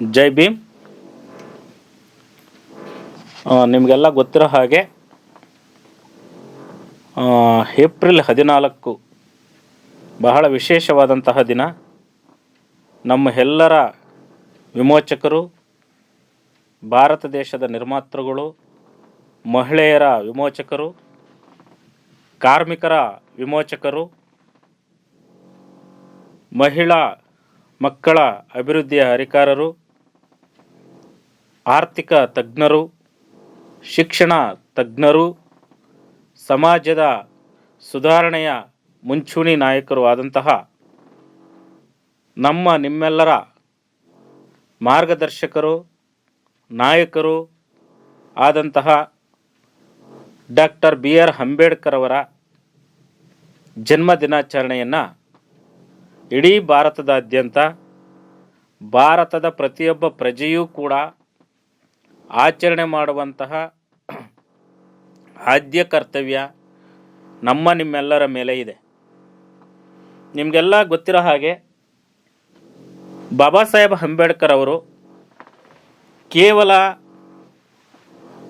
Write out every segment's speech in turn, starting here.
ಜೈ ಭೀಮ್. ನಿಮಗೆಲ್ಲ ಗೊತ್ತಿರೋ ಹಾಗೆ ಏಪ್ರಿಲ್ ಹದಿನಾಲ್ಕು ಬಹಳ ವಿಶೇಷವಾದಂತಹ ದಿನ. ನಮ್ಮ ಎಲ್ಲರ ವಿಮೋಚಕರು, ಭಾರತ ದೇಶದ ನಿರ್ಮಾತೃಗಳು, ಮಹಿಳೆಯರ ವಿಮೋಚಕರು, ಕಾರ್ಮಿಕರ ವಿಮೋಚಕರು, ಮಹಿಳಾ ಮಕ್ಕಳ ಅಭಿವೃದ್ಧಿಯ ಹರಿಕಾರರು ಆರ್ಥಿಕ ತಜ್ಞರು, ಶಿಕ್ಷಣ ತಜ್ಞರು, ಸಮಾಜದ ಸುಧಾರಣೆಯ ಮುಂಚೂಣಿ ನಾಯಕರು ಆದಂತಹ ನಮ್ಮ ನಿಮ್ಮೆಲ್ಲರ ಮಾರ್ಗದರ್ಶಕರು, ನಾಯಕರು ಆದಂತಹ ಡಾಕ್ಟರ್ ಬಿ ಆರ್ ಅಂಬೇಡ್ಕರ್ ಅವರ ಜನ್ಮ ದಿನಾಚರಣೆಯನ್ನು ಇಡೀ ಭಾರತದಾದ್ಯಂತ ಭಾರತದ ಪ್ರತಿಯೊಬ್ಬ ಪ್ರಜೆಯೂ ಕೂಡ ಆಚರಣೆ ಮಾಡುವಂತಹ ಆದ್ಯ ಕರ್ತವ್ಯ ನಮ್ಮ ನಿಮ್ಮೆಲ್ಲರ ಮೇಲೆ ಇದೆ. ನಿಮಗೆಲ್ಲ ಗೊತ್ತಿರೋ ಹಾಗೆ ಬಾಬಾ ಸಾಹೇಬ್ ಅಂಬೇಡ್ಕರ್ ಅವರು ಕೇವಲ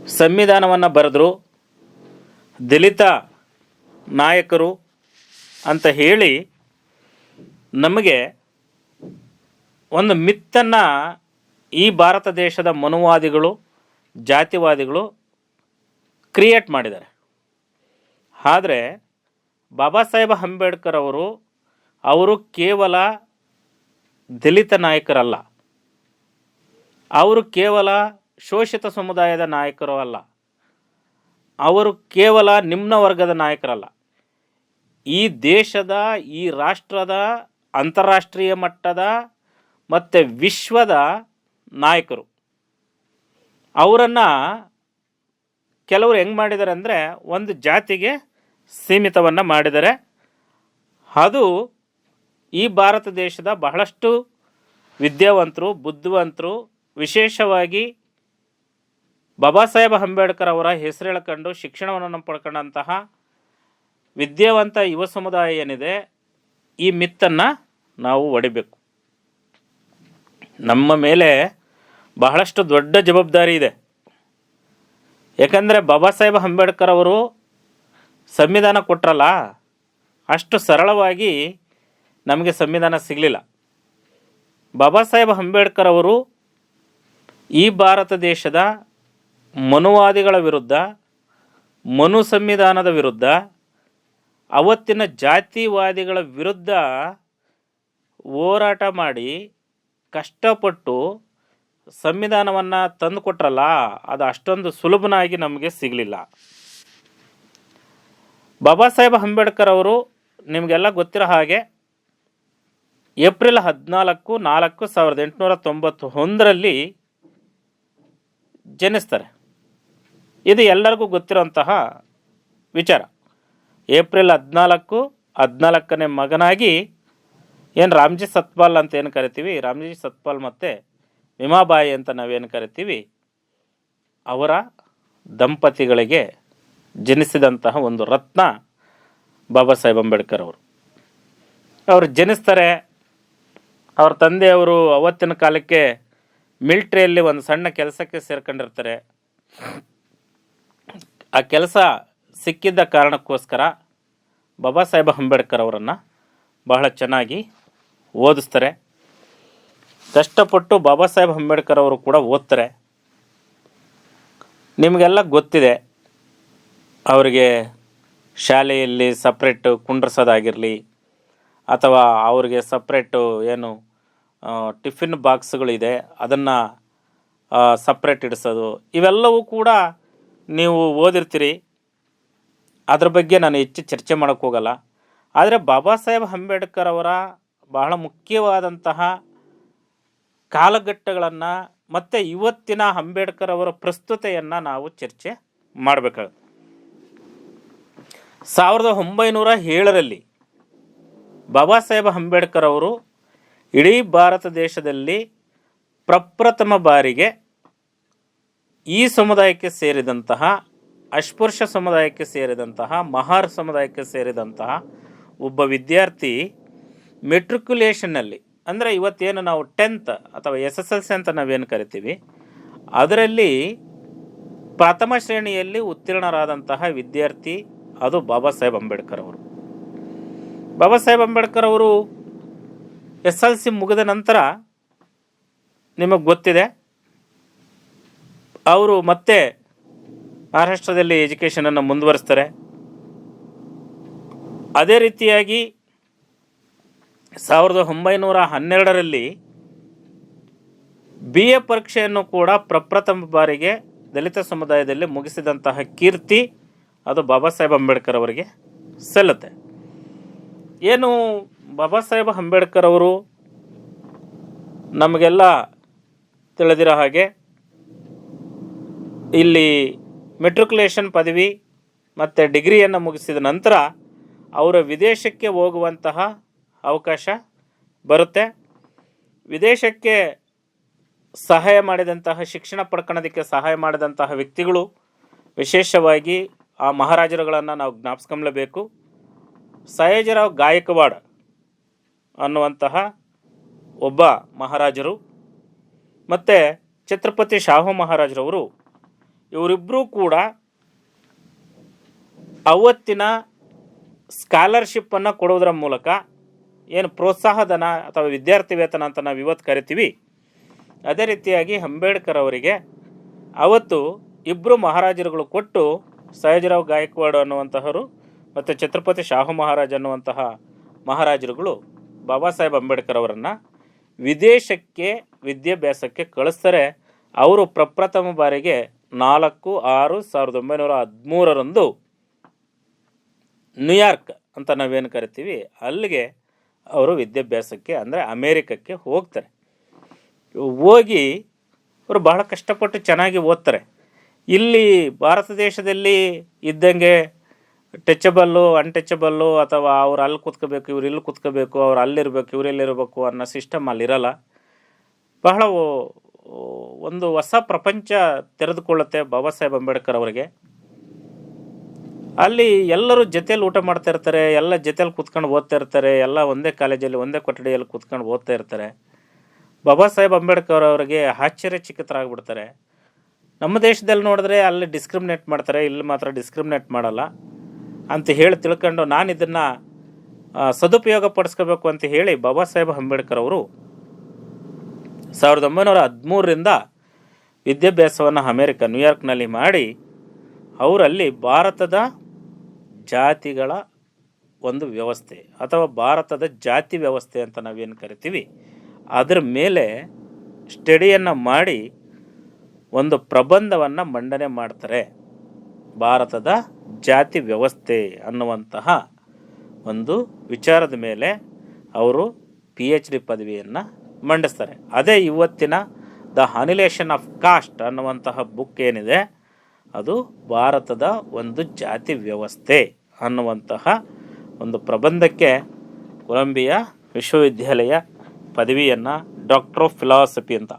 ಸಂವಿಧಾನವನ್ನು ಬರೆದ್ರು ದಲಿತ ನಾಯಕರು ಅಂತ ಹೇಳಿ ನಮಗೆ ಒಂದು ಮಿತ್ತನ್ನು ಈ ಭಾರತ ದೇಶದ ಮನುವಾದಿಗಳು ಜಾತಿವಾದಿಗಳು ಕ್ರಿಯೇಟ್ ಮಾಡಿದ್ದಾರೆ. ಆದರೆ ಬಾಬಾ ಸಾಹೇಬ್ ಅಂಬೇಡ್ಕರ್ ಅವರು ಅವರು ಕೇವಲ ದಲಿತ ನಾಯಕರಲ್ಲ. ಅವರು ಕೇವಲ ಶೋಷಿತ ಸಮುದಾಯದ ನಾಯಕರು ಅಲ್ಲ. ಅವರು ಕೇವಲ ನಿಮ್ನ ವರ್ಗದ ನಾಯಕರಲ್ಲ. ಈ ದೇಶದ, ಈ ರಾಷ್ಟ್ರದ, ಅಂತಾರಾಷ್ಟ್ರೀಯ ಮಟ್ಟದ ಮತ್ತು ವಿಶ್ವದ ನಾಯಕರು. ಅವರನ್ನು ಕೆಲವರು ಹೆಂಗೆ ಮಾಡಿದ್ದಾರೆ ಅಂದರೆ ಒಂದು ಜಾತಿಗೆ ಸೀಮಿತವನ್ನು ಮಾಡಿದ್ದಾರೆ. ಅದು ಈ ಭಾರತ ದೇಶದ ಬಹಳಷ್ಟು ವಿದ್ಯಾವಂತರು, ಬುದ್ಧಿವಂತರು, ವಿಶೇಷವಾಗಿ ಬಾಬಾ ಸಾಹೇಬ್ ಅಂಬೇಡ್ಕರ್ ಅವರ ಹೆಸರು ಶಿಕ್ಷಣವನ್ನು ಪಡ್ಕೊಂಡಂತಹ ವಿದ್ಯಾವಂತ ಯುವ ಸಮುದಾಯ ಏನಿದೆ, ಈ ಮಿತ್ತನ್ನು ನಾವು ಒಡಿಬೇಕು. ನಮ್ಮ ಮೇಲೆ ಬಹಳಷ್ಟು ದೊಡ್ಡ ಜವಾಬ್ದಾರಿ ಇದೆ. ಯಾಕಂದರೆ ಬಾಬಾ ಸಾಹೇಬ್ ಅಂಬೇಡ್ಕರ್ ಅವರು ಸಂವಿಧಾನ ಕೊಟ್ರಲ್ಲ, ಅಷ್ಟು ಸರಳವಾಗಿ ನಮಗೆ ಸಂವಿಧಾನ ಸಿಗಲಿಲ್ಲ. ಬಾಬಾ ಸಾಹೇಬ್ ಅಂಬೇಡ್ಕರ್ ಅವರು ಈ ಭಾರತ ದೇಶದ ಮನುವಾದಿಗಳ ವಿರುದ್ಧ, ಮನು ಸಂವಿಧಾನದ ವಿರುದ್ಧ, ಅವತ್ತಿನ ಜಾತಿವಾದಿಗಳ ವಿರುದ್ಧ ಹೋರಾಟ ಮಾಡಿ ಕಷ್ಟಪಟ್ಟು ಸಂವಿಧಾನವನ್ನು ತಂದು ಕೊಟ್ರಲ್ಲ ಅದು ಅಷ್ಟೊಂದು ಸುಲಭನಾಗಿ ನಮಗೆ ಸಿಗಲಿಲ್ಲ. ಬಾಬಾ ಸಾಹೇಬ್ ಅಂಬೇಡ್ಕರ್ ಅವರು ನಿಮಗೆಲ್ಲ ಗೊತ್ತಿರೋ ಹಾಗೆ ಏಪ್ರಿಲ್ ಹದಿನಾಲ್ಕು, ನಾಲ್ಕು ಸಾವಿರದ ಎಂಟುನೂರ ತೊಂಬತ್ತು ಒಂದರಲ್ಲಿ ಜನಿಸ್ತಾರೆ. ಇದು ಎಲ್ಲರಿಗೂ ಗೊತ್ತಿರೋಂತಹ ವಿಚಾರ. ಏಪ್ರಿಲ್ ಹದಿನಾಲ್ಕು, ಹದಿನಾಲ್ಕನೇ ಮಗನಾಗಿ ಏನು ರಾಮ್ಜಿ ಸತ್ಪಾಲ್ ಅಂತ ಏನು ಕರಿತೀವಿ? ರಾಮ್ಜಿ ಸತ್ಪಾಲ್ ಮತ್ತು ವಿಮಾಬಾಯಿ ಅಂತ ನಾವೇನು ಕರಿತೀವಿ, ಅವರ ದಂಪತಿಗಳಿಗೆ ಜನಿಸಿದಂತಹ ಒಂದು ರತ್ನ ಬಾಬಾ ಸಾಹೇಬ್ ಅಂಬೇಡ್ಕರ್ ಅವರು. ಅವರು ಜನಿಸ್ತಾರೆ, ಅವ್ರ ತಂದೆಯವರು ಅವತ್ತಿನ ಕಾಲಕ್ಕೆ ಮಿಲ್ಟ್ರಿಯಲ್ಲಿ ಒಂದು ಸಣ್ಣ ಕೆಲಸಕ್ಕೆ ಸೇರ್ಕೊಂಡಿರ್ತಾರೆ. ಆ ಕೆಲಸ ಸಿಕ್ಕಿದ್ದ ಕಾರಣಕ್ಕೋಸ್ಕರ ಬಾಬಾ ಸಾಹೇಬ್ ಅಂಬೇಡ್ಕರ್ ಅವರನ್ನು ಬಹಳ ಚೆನ್ನಾಗಿ ಓದಿಸ್ತಾರೆ. ಕಷ್ಟಪಟ್ಟು ಬಾಬಾ ಸಾಹೇಬ್ ಅಂಬೇಡ್ಕರ್ ಅವರು ಕೂಡ ಓದ್ತಾರೆ. ನಿಮಗೆಲ್ಲ ಗೊತ್ತಿದೆ, ಅವರಿಗೆ ಶಾಲೆಯಲ್ಲಿ ಸಪ್ರೇಟು ಕುಂಡ್ರಸೋದಾಗಿರಲಿ, ಅಥವಾ ಅವರಿಗೆ ಸಪ್ರೇಟು ಏನು ಟಿಫಿನ್ ಬಾಕ್ಸ್ಗಳಿದೆ ಅದನ್ನು ಸಪ್ರೇಟ್ ಇಡಿಸೋದು, ಇವೆಲ್ಲವೂ ಕೂಡ ನೀವು ಓದಿರ್ತೀರಿ. ಅದ್ರ ಬಗ್ಗೆ ನಾನು ಹೆಚ್ಚು ಚರ್ಚೆ ಮಾಡೋಕ್ಕೋಗಲ್ಲ ಆದರೆ ಬಾಬಾ ಸಾಹೇಬ್ ಅಂಬೇಡ್ಕರ್ ಅವರ ಬಹಳ ಮುಖ್ಯವಾದಂತಹ ಕಾಲಘಟ್ಟಗಳನ್ನು ಮತ್ತು ಇವತ್ತಿನ ಅಂಬೇಡ್ಕರ್ ಅವರ ಪ್ರಸ್ತುತೆಯನ್ನು ನಾವು ಚರ್ಚೆ ಮಾಡಬೇಕಾಗುತ್ತೆ. ಸಾವಿರದ ಒಂಬೈನೂರ ಏಳರಲ್ಲಿ ಬಾಬಾ ಸಾಹೇಬ್ ಅಂಬೇಡ್ಕರ್ ಅವರು ಇಡೀ ಭಾರತ ದೇಶದಲ್ಲಿ ಪ್ರಪ್ರಥಮ ಬಾರಿಗೆ ಈ ಸಮುದಾಯಕ್ಕೆ ಸೇರಿದಂತಹ ಅಸ್ಪೃಶ್ಯ ಸಮುದಾಯಕ್ಕೆ ಸೇರಿದಂತಹ, ಮಹಾರ್ ಸಮುದಾಯಕ್ಕೆ ಸೇರಿದಂತಹ ಒಬ್ಬ ವಿದ್ಯಾರ್ಥಿ ಮೆಟ್ರಿಕ್ಯುಲೇಷನ್ನಲ್ಲಿ ಅಂದರೆ ಇವತ್ತೇನು ನಾವು ಟೆಂತ್ ಅಥವಾ ಎಸ್ ಎಸ್ ಎಲ್ ಸಿ ಅಂತ ನಾವೇನು ಕರಿತೀವಿ, ಅದರಲ್ಲಿ ಪ್ರಥಮ ಶ್ರೇಣಿಯಲ್ಲಿ ಉತ್ತೀರ್ಣರಾದಂತಹ ವಿದ್ಯಾರ್ಥಿ ಅದು ಬಾಬಾ ಸಾಹೇಬ್ ಅಂಬೇಡ್ಕರ್ ಅವರು. ಬಾಬಾ ಸಾಹೇಬ್ ಅಂಬೇಡ್ಕರ್ ಅವರು ಎಸ್ ಎಲ್ ಸಿ ಮುಗಿದ ನಂತರ ನಿಮಗೆ ಗೊತ್ತಿದೆ, ಅವರು ಮತ್ತೆ ಮಹಾರಾಷ್ಟ್ರದಲ್ಲಿ ಎಜುಕೇಷನನ್ನು ಮುಂದುವರಿಸ್ತಾರೆ. ಅದೇ ರೀತಿಯಾಗಿ ಸಾವಿರದ ಒಂಬೈನೂರ ಹನ್ನೆರಡರಲ್ಲಿ ಬಿ ಎ ಪರೀಕ್ಷೆಯನ್ನು ಕೂಡ ಪ್ರಪ್ರಥಮ ಬಾರಿಗೆ ದಲಿತ ಸಮುದಾಯದಲ್ಲಿ ಮುಗಿಸಿದಂತಹ ಕೀರ್ತಿ ಅದು ಬಾಬಾ ಸಾಹೇಬ್ ಅಂಬೇಡ್ಕರ್ ಅವರಿಗೆ ಸಲ್ಲುತ್ತೆ. ಏನು ಬಾಬಾ ಸಾಹೇಬ್ ಅಂಬೇಡ್ಕರ್ ಅವರು ನಮಗೆಲ್ಲ ತಿಳಿದಿರೋ ಹಾಗೆ ಇಲ್ಲಿ ಮೆಟ್ರಿಕ್ಯುಲೇಷನ್ ಪದವಿ ಮತ್ತು ಡಿಗ್ರಿಯನ್ನು ಮುಗಿಸಿದ ನಂತರ ಅವರ ವಿದೇಶಕ್ಕೆ ಹೋಗುವಂತಹ ಅವಕಾಶ ಬರುತ್ತೆ. ವಿದೇಶಕ್ಕೆ ಸಹಾಯ ಮಾಡಿದಂತಹ, ಶಿಕ್ಷಣ ಪಡ್ಕೊಳ್ಳೋದಕ್ಕೆ ಸಹಾಯ ಮಾಡಿದಂತಹ ವ್ಯಕ್ತಿಗಳು ವಿಶೇಷವಾಗಿ ಆ ಮಹಾರಾಜರುಗಳನ್ನು ನಾವು ಜ್ಞಾಪಿಸ್ಕೊಂಬಲೇಬೇಕು ಸಯಾಜಿರಾವ್ ಗಾಯಕವಾಡ್ ಅನ್ನುವಂತಹ ಒಬ್ಬ ಮಹಾರಾಜರು ಮತ್ತು ಛತ್ರಪತಿ ಶಾಹು ಮಹಾರಾಜರವರು ಇವರಿಬ್ಬರೂ ಕೂಡ ಅವತ್ತಿನ ಸ್ಕಾಲರ್ಶಿಪ್ಪನ್ನು ಕೊಡೋದ್ರ ಮೂಲಕ ಏನು ಪ್ರೋತ್ಸಾಹಧನ ಅಥವಾ ವಿದ್ಯಾರ್ಥಿ ವೇತನ ಅಂತ ನಾವು ಇವತ್ತು ಕರಿತೀವಿ. ಅದೇ ರೀತಿಯಾಗಿ ಅಂಬೇಡ್ಕರ್ ಅವರಿಗೆ ಅವತ್ತು ಇಬ್ಬರು ಮಹಾರಾಜರುಗಳು ಕೊಟ್ಟು ಸಹಜರಾವ್ ಗಾಯಕ್ವಾಡ್ ಅನ್ನುವಂತಹರು ಮತ್ತು ಛತ್ರಪತಿ ಶಾಹು ಮಹಾರಾಜ್ ಅನ್ನುವಂತಹ ಮಹಾರಾಜರುಗಳು ಬಾಬಾ ಸಾಹೇಬ್ ಅಂಬೇಡ್ಕರ್ ಅವರನ್ನು ವಿದೇಶಕ್ಕೆ, ವಿದ್ಯಾಭ್ಯಾಸಕ್ಕೆ ಕಳಿಸ್ತಾರೆ. ಅವರು ಪ್ರಪ್ರಥಮ ಬಾರಿಗೆ ನಾಲ್ಕು, ಆರು, ಸಾವಿರದ ಒಂಬೈನೂರ ಹದಿಮೂರರಂದು ನ್ಯೂಯಾರ್ಕ್ ಅಂತ ನಾವೇನು ಕರಿತೀವಿ. ಅಲ್ಲಿಗೆ ಅವರು ವಿದ್ಯಾಭ್ಯಾಸಕ್ಕೆ ಅಂದರೆ ಅಮೇರಿಕಕ್ಕೆ ಹೋಗ್ತಾರೆ. ಹೋಗಿ ಅವರು ಬಹಳ ಕಷ್ಟಪಟ್ಟು ಚೆನ್ನಾಗಿ ಓದ್ತಾರೆ. ಇಲ್ಲಿ ಭಾರತ ದೇಶದಲ್ಲಿ ಇದ್ದಂಗೆ ಟಚಬಲ್ಲು ಅನ್ಟಚಬಲ್ಲು ಅಥವಾ ಅವ್ರು ಅಲ್ಲಿ ಕುತ್ಕೋಬೇಕು, ಇವ್ರು ಇಲ್ಲಿ ಕುತ್ಕೋಬೇಕು, ಅವ್ರು ಅಲ್ಲಿರಬೇಕು ಇಲ್ಲಿರ್ಬೇಕು ಅನ್ನೋ ಸಿಸ್ಟಮ್ ಅಲ್ಲಿರಲ್ಲ ಬಹಳ ಒಂದು ಹೊಸ ಪ್ರಪಂಚ ತೆರೆದುಕೊಳ್ಳುತ್ತೆ ಬಾಬಾ ಸಾಹೇಬ್ ಅಂಬೇಡ್ಕರ್ ಅವರಿಗೆ. ಅಲ್ಲಿ ಎಲ್ಲರೂ ಜೊತೆಯಲ್ಲಿ ಊಟ ಮಾಡ್ತಾ ಇರ್ತಾರೆ, ಎಲ್ಲ ಜೊತೆಯಲ್ಲಿ ಕೂತ್ಕೊಂಡು ಓದ್ತಾ ಇರ್ತಾರೆ, ಎಲ್ಲ ಒಂದೇ ಕಾಲೇಜಲ್ಲಿ, ಒಂದೇ ಕೊಠಡಿಯಲ್ಲಿ ಕೂತ್ಕೊಂಡು ಓದ್ತಾ ಇರ್ತಾರೆ. ಬಾಬಾ ಸಾಹೇಬ್ ಅಂಬೇಡ್ಕರ್ ಅವರಿಗೆ ಆಶ್ಚರ್ಯಚಕಿತರಾಗ್ಬಿಡ್ತಾರೆ. ನಮ್ಮ ದೇಶದಲ್ಲಿ ನೋಡಿದ್ರೆ ಅಲ್ಲಿ ಡಿಸ್ಕ್ರಿಮಿನೇಟ್ ಮಾಡ್ತಾರೆ, ಇಲ್ಲಿ ಮಾತ್ರ ಡಿಸ್ಕ್ರಿಮಿನೇಟ್ ಮಾಡಲ್ಲ. ಅಂತ ಹೇಳಿ ತಿಳ್ಕೊಂಡು ನಾನು ಇದನ್ನು ಸದುಪಯೋಗ ಪಡಿಸ್ಕೋಬೇಕು ಅಂತ ಹೇಳಿ ಬಾಬಾ ಸಾಹೇಬ್ ಅಂಬೇಡ್ಕರ್ ಅವರು ಸಾವಿರದ ಒಂಬೈನೂರ ಹದಿಮೂರರಿಂದ ವಿದ್ಯಾಭ್ಯಾಸವನ್ನು ಅಮೇರಿಕ, ನ್ಯೂಯಾರ್ಕ್ನಲ್ಲಿ ಮಾಡಿ, ಅವರಲ್ಲಿ ಭಾರತದ ಜಾತಿಗಳ ಒಂದು ವ್ಯವಸ್ಥೆ ಅಥವಾ ಭಾರತದ ಜಾತಿ ವ್ಯವಸ್ಥೆ ಅಂತ ನಾವೇನು ಕರಿತೀವಿ, ಅದರ ಮೇಲೆ ಸ್ಟಡಿಯನ್ನು ಮಾಡಿ ಒಂದು ಪ್ರಬಂಧವನ್ನು ಮಂಡನೆ ಮಾಡ್ತಾರೆ. ಭಾರತದ ಜಾತಿ ವ್ಯವಸ್ಥೆ ಅನ್ನುವಂತಹ ಒಂದು ವಿಚಾರದ ಮೇಲೆ ಅವರು ಪಿ ಎಚ್ ಡಿ ಪದವಿಯನ್ನು ಮಂಡಿಸ್ತಾರೆ. ಅದೇ ಇವತ್ತಿನ ದ ಅನಿಲೇಷನ್ ಆಫ್ ಕಾಸ್ಟ್ ಅನ್ನುವಂತಹ ಬುಕ್ ಏನಿದೆ, ಅದು ಭಾರತದ ಒಂದು ಜಾತಿ ವ್ಯವಸ್ಥೆ. ಅನ್ನುವಂತಹ ಒಂದು ಪ್ರಬಂಧಕ್ಕೆ ಕೊಲಂಬಿಯಾ ವಿಶ್ವವಿದ್ಯಾಲಯ ಪದವಿಯನ್ನು ಡಾಕ್ಟರ್ ಆಫ್ ಫಿಲಾಸಫಿ ಅಂತ.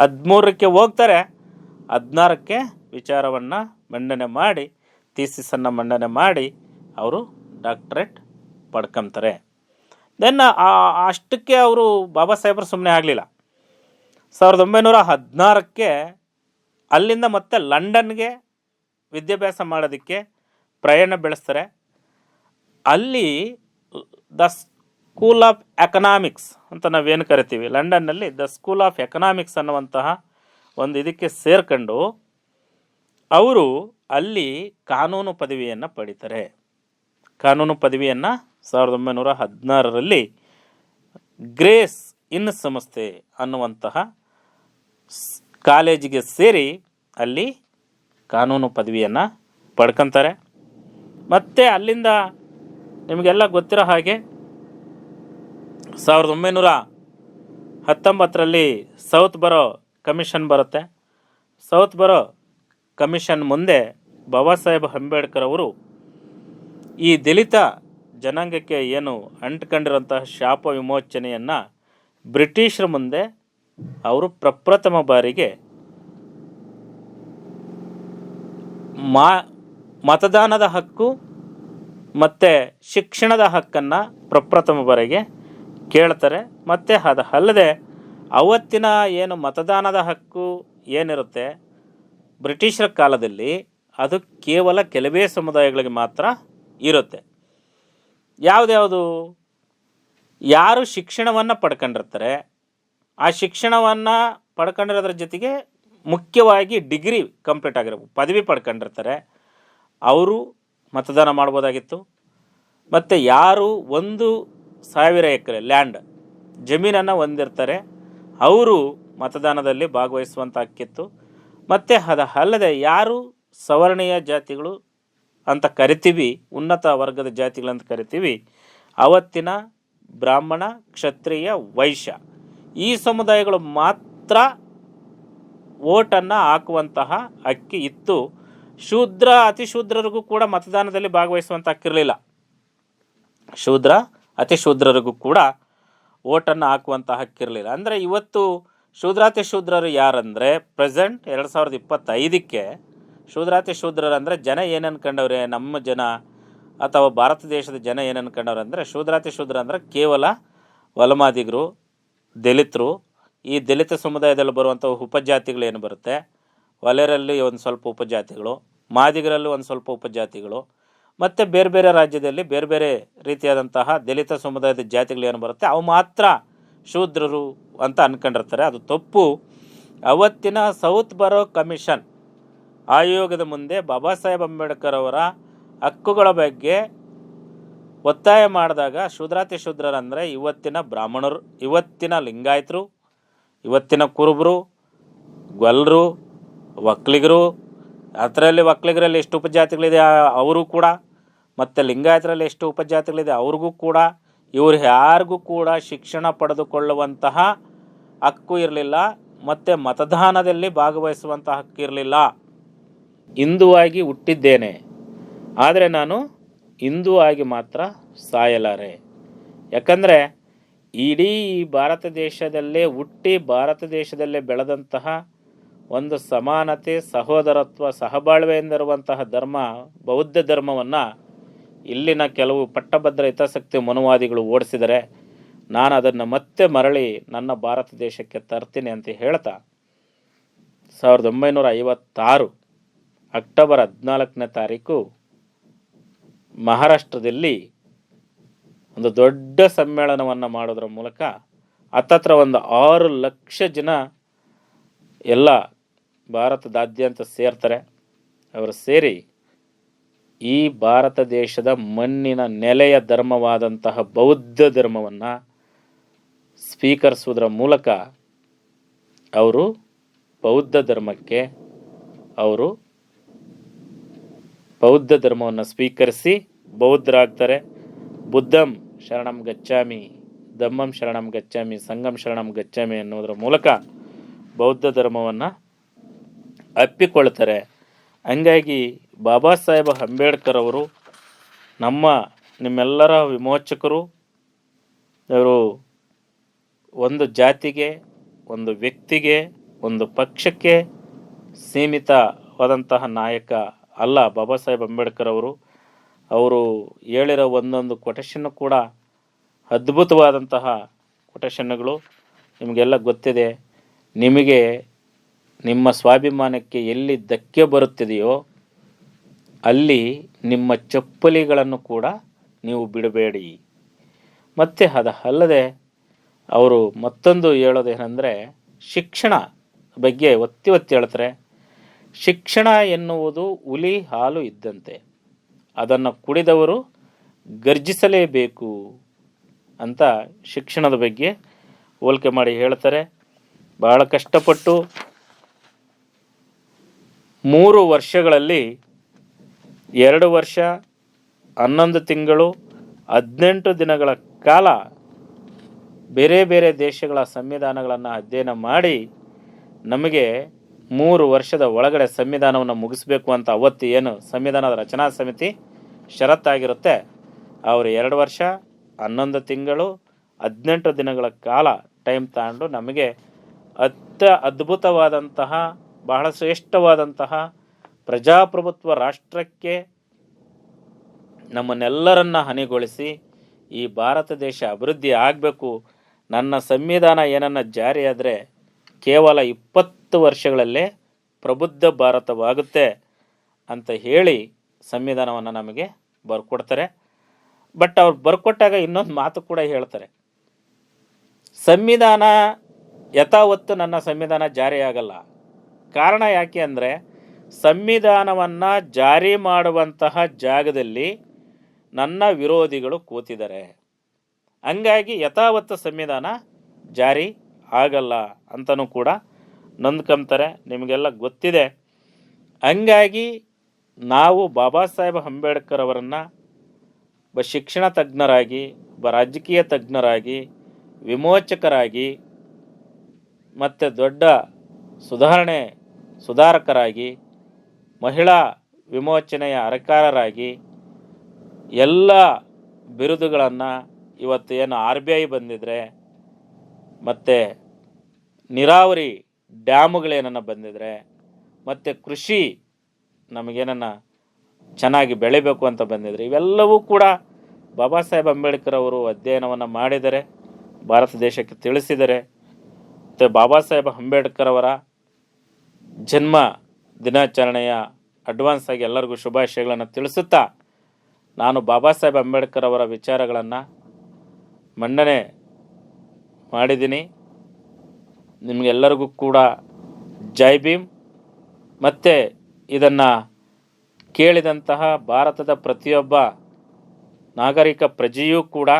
ಹದಿಮೂರಕ್ಕೆ ಹೋಗ್ತಾರೆ, ಹದಿನಾರಕ್ಕೆ ವಿಚಾರವನ್ನು ಮಂಡನೆ ಮಾಡಿ ಥೀಸಿಸನ್ನು ಮಂಡನೆ ಮಾಡಿ ಅವರು ಡಾಕ್ಟ್ರೇಟ್ ಪಡ್ಕೊಂತಾರೆ. ದೆನ್ ಅಷ್ಟಕ್ಕೆ ಅವರು ಬಾಬಾ ಸಾಹೇಬರು ಸುಮ್ಮನೆ ಆಗಲಿಲ್ಲ. ಸಾವಿರದ ಒಂಬೈನೂರ ಹದಿನಾರಕ್ಕೆ ಅಲ್ಲಿಂದ ಮತ್ತೆ ಲಂಡನ್ಗೆ ವಿದ್ಯಾಭ್ಯಾಸ ಮಾಡೋದಕ್ಕೆ ಪ್ರಯಾಣ ಬೆಳೆಸ್ತಾರೆ. ಅಲ್ಲಿ ದ ಸ್ಕೂಲ್ ಆಫ್ ಎಕನಾಮಿಕ್ಸ್ ಅಂತ ನಾವೇನು ಕರಿತೀವಿ? ಲಂಡನ್ನಲ್ಲಿ ದ ಸ್ಕೂಲ್ ಆಫ್ ಎಕನಾಮಿಕ್ಸ್ ಅನ್ನುವಂತಹ ಒಂದು ಇದಕ್ಕೆ ಸೇರ್ಕೊಂಡು ಅವರು ಅಲ್ಲಿ ಕಾನೂನು ಪದವಿಯನ್ನು ಪಡಿತಾರೆ. ಕಾನೂನು ಪದವಿಯನ್ನು ಸಾವಿರದ ಒಂಬೈನೂರ ಹದಿನಾರರಲ್ಲಿ ಗ್ರೇಸ್ ಇನ್ ಸಂಸ್ಥೆ ಅನ್ನುವಂತಹ ಕಾಲೇಜಿಗೆ ಸೇರಿ ಅಲ್ಲಿ ಕಾನೂನು ಪದವಿಯನ್ನು ಪಡ್ಕೊತಾರೆ. ಮತ್ತು ಅಲ್ಲಿಂದ ನಿಮಗೆಲ್ಲ ಗೊತ್ತಿರೋ ಹಾಗೆ ಸಾವಿರದ ಒಂಬೈನೂರ ಹತ್ತೊಂಬತ್ತರಲ್ಲಿ ಸೌತ್ ಬರೋ ಕಮಿಷನ್ ಬರುತ್ತೆ. ಸೌತ್ ಬರೋ ಕಮಿಷನ್ ಮುಂದೆ ಬಾಬಾ ಸಾಹೇಬ್ ಅಂಬೇಡ್ಕರ್ ಅವರು ಈ ದಲಿತ ಜನಾಂಗಕ್ಕೆ ಏನು ಅಂಟ್ಕೊಂಡಿರೋಂತಹ ಶಾಪ ವಿಮೋಚನೆಯನ್ನು ಬ್ರಿಟಿಷರ ಮುಂದೆ ಅವರು ಪ್ರಪ್ರಥಮ ಬಾರಿಗೆ ಮಾ ಮತದಾನದ ಹಕ್ಕು ಮತ್ತು ಶಿಕ್ಷಣದ ಹಕ್ಕನ್ನು ಪ್ರಪ್ರಥಮ ಬಾರಿಗೆ ಕೇಳ್ತಾರೆ. ಮತ್ತು ಅದು ಅಲ್ಲದೆ ಅವತ್ತಿನ ಏನು ಮತದಾನದ ಹಕ್ಕು ಏನಿರುತ್ತೆ, ಬ್ರಿಟಿಷರ ಕಾಲದಲ್ಲಿ ಅದು ಕೇವಲ ಕೆಲವೇ ಸಮುದಾಯಗಳಿಗೆ ಮಾತ್ರ ಇರುತ್ತೆ. ಯಾವುದ್ಯಾವುದು ಯಾರು ಶಿಕ್ಷಣವನ್ನು ಪಡ್ಕೊಂಡಿರ್ತಾರೆ, ಆ ಶಿಕ್ಷಣವನ್ನು ಪಡ್ಕೊಂಡಿರೋದ್ರ ಜೊತೆಗೆ ಮುಖ್ಯವಾಗಿ ಡಿಗ್ರಿ ಕಂಪ್ಲೀಟ್ ಆಗಿರೋ ಪದವಿ ಪಡ್ಕೊಂಡಿರ್ತಾರೆ. ಅವರು ಮತದಾನ ಮಾಡ್ಬೋದಾಗಿತ್ತು ಮತ್ತು ಯಾರು ಒಂದು ಸಾವಿರ ಎಕರೆ ಲ್ಯಾಂಡ್ ಜಮೀನನ್ನು ಹೊಂದಿರ್ತಾರೆ, ಅವರು ಮತದಾನದಲ್ಲಿ ಭಾಗವಹಿಸುವಂಥ ಹಕ್ಕಿತ್ತು ಮತ್ತು ಅದು ಅಲ್ಲದೆ ಯಾರು ಸವರ್ಣೀಯ ಜಾತಿಗಳು ಅಂತ ಕರಿತೀವಿ, ಉನ್ನತ ವರ್ಗದ ಜಾತಿಗಳಂತ ಕರಿತೀವಿ, ಅವತ್ತಿನ ಬ್ರಾಹ್ಮಣ, ಕ್ಷತ್ರಿಯ, ವೈಶ್ಯ, ಈ ಸಮುದಾಯಗಳು ಮಾತ್ರ ಓಟನ್ನು ಹಾಕುವಂತಹ ಅಕ್ಕಿ ಇತ್ತು. ಶೂದ್ರ, ಅತಿ ಶೂದ್ರರಿಗೂ ಕೂಡ ಮತದಾನದಲ್ಲಿ ಭಾಗವಹಿಸುವಂಥ ಹಕ್ಕಿರಲಿಲ್ಲ ಶೂದ್ರ, ಅತಿ ಶೂದ್ರರಿಗೂ ಕೂಡ ಓಟನ್ನು ಹಾಕುವಂಥ ಹಕ್ಕಿರಲಿಲ್ಲ. ಅಂದರೆ ಇವತ್ತು ಶೂದ್ರಾತಿ ಶೂದ್ರರು ಯಾರಂದರೆ, ಪ್ರೆಸೆಂಟ್ ಎರಡು ಸಾವಿರದ ಇಪ್ಪತ್ತೈದಕ್ಕೆ ಶೂದ್ರಾತಿ ಶೂದ್ರರು ಅಂದರೆ ಜನ ಏನು ನಮ್ಮ ಜನ ಅಥವಾ ಭಾರತ ದೇಶದ ಜನ ಏನು ಅಂದರೆ, ಶೂದ್ರಾತಿ ಶೂದ್ರ ಅಂದರೆ ಕೇವಲ ವಲಮಾದಿಗರು, ದಲಿತರು, ಈ ದಲಿತ ಸಮುದಾಯದಲ್ಲಿ ಬರುವಂಥ ಉಪಜಾತಿಗಳು ಏನು ಬರುತ್ತೆ? ವಲೆಯರಲ್ಲಿ ಒಂದು ಸ್ವಲ್ಪ ಉಪಜಾತಿಗಳು ಮಾದಿಗರಲ್ಲಿ ಒಂದು ಸ್ವಲ್ಪ ಉಪಜಾತಿಗಳು. ಮತ್ತು ಬೇರೆ ಬೇರೆ ರಾಜ್ಯದಲ್ಲಿ ಬೇರೆ ಬೇರೆ ರೀತಿಯಾದಂತಹ ದಲಿತ ಸಮುದಾಯದ ಜಾತಿಗಳು ಏನು ಬರುತ್ತೆ, ಅವು ಮಾತ್ರ ಶೂದ್ರರು ಅಂತ ಅಂದ್ಕೊಂಡಿರ್ತಾರೆ ಅದು ತಪ್ಪು. ಅವತ್ತಿನ ಸೌತ್ ಬರೋ ಕಮಿಷನ್ ಆಯೋಗದ ಮುಂದೆ ಬಾಬಾ ಸಾಹೇಬ್ ಅಂಬೇಡ್ಕರ್ ಅವರ ಹಕ್ಕುಗಳ ಬಗ್ಗೆ ಒತ್ತಾಯ ಮಾಡಿದಾಗ ಶೂದ್ರಾತಿ ಶೂದ್ರರಂದರೆ ಇವತ್ತಿನ ಬ್ರಾಹ್ಮಣರು, ಇವತ್ತಿನ ಲಿಂಗಾಯತರು, ಇವತ್ತಿನ ಕುರುಬರು ಗೊಲ್ಲರು ಒಕ್ಕಲಿಗರು ಅದರಲ್ಲಿ ಒಕ್ಕಲಿಗರಲ್ಲಿ ಎಷ್ಟು ಉಪಜಾತಿಗಳಿದೆ ಅವರು ಕೂಡ, ಮತ್ತು ಲಿಂಗಾಯತರಲ್ಲಿ ಎಷ್ಟು ಉಪಜಾತಿಗಳಿದೆ, ಅವ್ರಿಗೂ ಕೂಡ, ಇವರು ಯಾರಿಗೂ ಕೂಡ ಶಿಕ್ಷಣ ಪಡೆದುಕೊಳ್ಳುವಂತಹ ಹಕ್ಕು ಇರಲಿಲ್ಲ, ಮತ್ತು ಮತದಾನದಲ್ಲಿ ಭಾಗವಹಿಸುವಂಥ ಹಕ್ಕು ಇರಲಿಲ್ಲ. ಹಿಂದುವಾಗಿ ಹುಟ್ಟಿದ್ದೇನೆ. ಆದರೆ ನಾನು ಹಿಂದೂ ಆಗಿ ಮಾತ್ರ ಸಾಯಲಾರೆ. ಯಾಕಂದರೆ ಇಡೀ ಭಾರತ ದೇಶದಲ್ಲೇ ಹುಟ್ಟಿ ಭಾರತ ದೇಶದಲ್ಲೇ ಬೆಳೆದಂತಹ ಒಂದು ಸಮಾನತೆ, ಸಹೋದರತ್ವ ಸಹಬಾಳ್ವೆಯಿಂದಿರುವಂತಹ ಧರ್ಮ, ಬೌದ್ಧ ಧರ್ಮವನ್ನು ಇಲ್ಲಿನ ಕೆಲವು ಪಟ್ಟಭದ್ರ ಹಿತಾಸಕ್ತಿ ಮನುವಾದಿಗಳು ಓಡಿಸಿದರೆ ನಾನು ಅದನ್ನು ಮತ್ತೆ ಮರಳಿ ನನ್ನ ಭಾರತ ದೇಶಕ್ಕೆ ತರ್ತೀನಿ ಅಂತ ಹೇಳ್ತಾ ಸಾವಿರದ ಒಂಬೈನೂರ ಐವತ್ತಾರು ಅಕ್ಟೋಬರ್ ಹದಿನಾಲ್ಕನೇ ತಾರೀಕು ಮಹಾರಾಷ್ಟ್ರದಲ್ಲಿ ಒಂದು ದೊಡ್ಡ ಸಮ್ಮೇಳನವನ್ನು ಮಾಡೋದ್ರ ಮೂಲಕ ಹತ್ತತ್ರ ಒಂದು ಆರು ಲಕ್ಷ ಜನ ಎಲ್ಲ ಭಾರತದಾದ್ಯಂತ ಸೇರ್ತಾರೆ. ಅವರು ಸೇರಿ ಈ ಭಾರತ ದೇಶದ ಮಣ್ಣಿನ ನೆಲೆಯ ಧರ್ಮವಾದಂತಹ ಬೌದ್ಧ ಧರ್ಮವನ್ನು ಸ್ವೀಕರಿಸುವುದರ ಮೂಲಕ ಅವರು ಬೌದ್ಧ ಧರ್ಮಕ್ಕೆ ಅವರು ಬೌದ್ಧ ಧರ್ಮವನ್ನು ಸ್ವೀಕರಿಸಿ ಬೌದ್ಧರಾಗ್ತಾರೆ. ಬುದ್ಧಂ ಶರಣಂ ಗಚ್ಚಾಮಿ ಧಮ್ಮಂ ಶರಣಂ ಗಚ್ಚಾಮಿ ಸಂಗಂ ಶರಣಂ ಗಚ್ಚಾಮಿ ಅನ್ನೋದರ ಮೂಲಕ ಬೌದ್ಧ ಧರ್ಮವನ್ನು ಅಪ್ಪಿಕೊಳ್ತಾರೆ. ಹಂಗಾಗಿ ಬಾಬಾ ಸಾಹೇಬ್ ಅಂಬೇಡ್ಕರ್ ಅವರು, ನಮ್ಮ ನಿಮ್ಮೆಲ್ಲರ ವಿಮೋಚಕರು ಅವರು ಒಂದು ಜಾತಿಗೆ, ಒಂದು ವ್ಯಕ್ತಿಗೆ, ಒಂದು ಪಕ್ಷಕ್ಕೆ ಸೀಮಿತವಾದಂತಹ ನಾಯಕ ಅಲ್ಲ ಬಾಬಾ ಸಾಹೇಬ್ ಅಂಬೇಡ್ಕರ್ ಅವರು. ಅವರು ಹೇಳಿರೋ ಒಂದೊಂದು ಕೊಟೇಶನ್ನು ಕೂಡ ಅದ್ಭುತವಾದಂತಹ ಕೊಟೇಶನ್ಗಳು ನಿಮಗೆಲ್ಲ ಗೊತ್ತಿದೆ. ನಿಮಗೆ ನಿಮ್ಮ ಸ್ವಾಭಿಮಾನಕ್ಕೆ ಎಲ್ಲಿ ಧಕ್ಕೆ ಬರುತ್ತಿದೆಯೋ ಅಲ್ಲಿ ನಿಮ್ಮ ಚಪ್ಪಲಿಗಳನ್ನು ಕೂಡ ನೀವು ಬಿಡಬೇಡಿ. ಮತ್ತು ಅದು ಅಲ್ಲದೆ ಅವರು ಮತ್ತೊಂದು ಹೇಳೋದೇನೆಂದರೆ ಶಿಕ್ಷಣ ಬಗ್ಗೆ ಒತ್ತಿ ಒತ್ತಿ ಹೇಳ್ತಾರೆ. ಶಿಕ್ಷಣ ಎನ್ನುವುದು ಹುಲಿ ಹಾಲು ಇದ್ದಂತೆ. ಅದನ್ನು ಕುಡಿದವರು ಗರ್ಜಿಸಲೇಬೇಕು ಅಂತ ಶಿಕ್ಷಣದ ಬಗ್ಗೆ ಹೋಲಿಕೆ ಮಾಡಿ ಹೇಳ್ತಾರೆ. ಬಹಳ ಕಷ್ಟಪಟ್ಟು ಮೂರು ವರ್ಷಗಳಲ್ಲಿ ಎರಡು ವರ್ಷ, ಹನ್ನೊಂದು ತಿಂಗಳು, ಹದಿನೆಂಟು ದಿನಗಳ ಕಾಲ ಬೇರೆ ಬೇರೆ ದೇಶಗಳ ಸಂವಿಧಾನಗಳನ್ನು ಅಧ್ಯಯನ ಮಾಡಿ ನಮಗೆ ಮೂರು ವರ್ಷದ ಒಳಗಡೆ ಸಂವಿಧಾನವನ್ನು ಮುಗಿಸ್ಬೇಕು ಅಂತ ಅವತ್ತು ಏನು ಸಂವಿಧಾನದ ರಚನಾ ಸಮಿತಿ ಷರತ್ತಾಗಿರುತ್ತೆ. ಅವರು ಎರಡು ವರ್ಷ, ಹನ್ನೊಂದು ತಿಂಗಳು, ಹದಿನೆಂಟು ದಿನಗಳ ಕಾಲ ಟೈಮ್ ತಗೊಂಡು ನಮಗೆ ಅತ್ಯ ಅದ್ಭುತವಾದಂತಹ ಬಹಳ ಶ್ರೇಷ್ಠವಾದಂತಹ ಪ್ರಜಾಪ್ರಭುತ್ವ ರಾಷ್ಟ್ರಕ್ಕೆ ನಮ್ಮನ್ನೆಲ್ಲರನ್ನ ಹನಿಗೊಳಿಸಿ ಈ ಭಾರತ ದೇಶ ಅಭಿವೃದ್ಧಿ ಆಗಬೇಕು. ನನ್ನ ಸಂವಿಧಾನ ಏನನ್ನ ಜಾರಿಯಾದರೆ ಕೇವಲ ಇಪ್ಪತ್ತು ವರ್ಷಗಳಲ್ಲೇ ಪ್ರಬುದ್ಧ ಭಾರತವಾಗುತ್ತೆ ಅಂತ ಹೇಳಿ ಸಂವಿಧಾನವನ್ನು ನಮಗೆ ಬರ್ಕೊಡ್ತಾರೆ. ಬಟ್ ಅವ್ರು ಬರ್ಕೊಟ್ಟಾಗ ಇನ್ನೊಂದು ಮಾತು ಕೂಡ ಹೇಳ್ತಾರೆ. ಸಂವಿಧಾನ ಯಥಾವತ್ತು ನನ್ನ ಸಂವಿಧಾನ ಜಾರಿಯಾಗಲ್ಲ ಕಾರಣ ಯಾಕೆ ಅಂದರೆ ಸಂವಿಧಾನವನ್ನು ಜಾರಿ ಮಾಡುವಂತಹ ಜಾಗದಲ್ಲಿ ನನ್ನ ವಿರೋಧಿಗಳು ಕೂತಿದ್ದಾರೆ. ಹಂಗಾಗಿ ಯಥಾವತ್ತ ಸಂವಿಧಾನ ಜಾರಿ ಆಗಲ್ಲ ಅಂತಲೂ ಕೂಡ ನೊಂದ್ಕೊಂತಾರೆ ನಿಮಗೆಲ್ಲ ಗೊತ್ತಿದೆ. ಹಂಗಾಗಿ ನಾವು ಬಾಬಾ ಸಾಹೇಬ್ ಅಂಬೇಡ್ಕರ್ ಅವರನ್ನು ಒಬ್ಬ ಶಿಕ್ಷಣ ತಜ್ಞರಾಗಿ ಒಬ್ಬ ರಾಜಕೀಯ ತಜ್ಞರಾಗಿ, ವಿಮೋಚಕರಾಗಿ ಮತ್ತು ದೊಡ್ಡ ಸುಧಾರಣೆ ಸುಧಾರಕರಾಗಿ, ಮಹಿಳಾ ವಿಮೋಚನೆಯ ಅರಕಾರರಾಗಿ ಎಲ್ಲ ಬಿರುದುಗಳನ್ನು ಇವತ್ತು ಏನು ಆರ್ ಬಿ ಐ ಬಂದಿದ್ರೆ, ಮತ್ತು ನೀರಾವರಿ ಡ್ಯಾಮುಗಳೇನನ್ನು ಬಂದಿದ್ರೆ, ಮತ್ತು ಕೃಷಿ ನಮಗೇನನ್ನ ಚೆನ್ನಾಗಿ ಬೆಳಿಬೇಕು ಅಂತ ಬಂದಿದ್ರೆ, ಇವೆಲ್ಲವೂ ಕೂಡ ಬಾಬಾ ಸಾಹೇಬ್ ಅಂಬೇಡ್ಕರ್ ಅವರು ಅಧ್ಯಯನವನ್ನು ಮಾಡಿದರೆ, ಭಾರತ ದೇಶಕ್ಕೆ ತಿಳಿಸಿದರೆ, ಮತ್ತು ಬಾಬಾ ಸಾಹೇಬ್ ಅಂಬೇಡ್ಕರ್ ಅವರ ಜನ್ಮ ದಿನಾಚರಣೆಯ ಅಡ್ವಾನ್ಸ್ ಆಗಿ ಎಲ್ಲರಿಗೂ ಶುಭಾಶಯಗಳನ್ನು ತಿಳಿಸುತ್ತಾ ನಾನು ಬಾಬಾ ಸಾಹೇಬ್ ಅಂಬೇಡ್ಕರ್ ಅವರ ವಿಚಾರಗಳನ್ನು ಮಂಡನೆ ಮಾಡಿದ್ದೀನಿ. ನಿಮಗೆಲ್ಲರಿಗೂ ಕೂಡ ಜೈ ಭೀಮ್. ಮತ್ತು ಇದನ್ನು ಕೇಳಿದಂತಹ ಭಾರತದ ಪ್ರತಿಯೊಬ್ಬ ನಾಗರಿಕ ಪ್ರಜೆಯೂ ಕೂಡ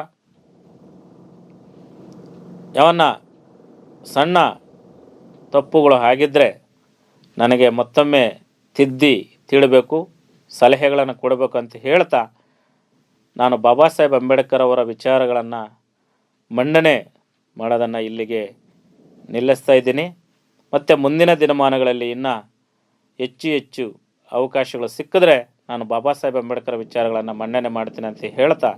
ಯಾವನ್ನ ಸಣ್ಣ ತಪ್ಪುಗಳು ಆಗಿದ್ದರೆ ನನಗೆ ಮತ್ತೊಮ್ಮೆ ತಿದ್ದಿ ತಿಳಬೇಕು, ಸಲಹೆಗಳನ್ನು ಕೊಡಬೇಕು ಅಂತ ಹೇಳ್ತಾ ನಾನು ಬಾಬಾ ಸಾಹೇಬ್ ಅಂಬೇಡ್ಕರ್ ಅವರ ವಿಚಾರಗಳನ್ನು ಮಂಡನೆ ಮಾಡೋದನ್ನು ಇಲ್ಲಿಗೆ ನಿಲ್ಲಿಸ್ತಾ ಇದ್ದೀನಿ. ಮತ್ತು ಮುಂದಿನ ದಿನಮಾನಗಳಲ್ಲಿ ಇನ್ನೂ ಹೆಚ್ಚು ಹೆಚ್ಚು ಅವಕಾಶಗಳು ಸಿಕ್ಕಿದ್ರೆ ನಾನು ಬಾಬಾ ಸಾಹೇಬ್ ಅಂಬೇಡ್ಕರ್ ವಿಚಾರಗಳನ್ನು ಮಂಡನೆ ಮಾಡ್ತೀನಿ ಅಂತ ಹೇಳ್ತಾ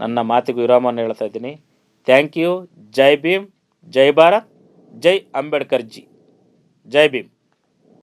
ನನ್ನ ಮಾತಿಗೂ ವಿರಾಮವನ್ನು ಹೇಳ್ತಾ ಇದ್ದೀನಿ. Thank you. ಜೈ ಭೀಮ್. ಜೈ ಭಾರತ್. ಜೈ ಅಂಬೇಡ್ಕರ್ ಜಿ ಜೈ ಭೀಮ್.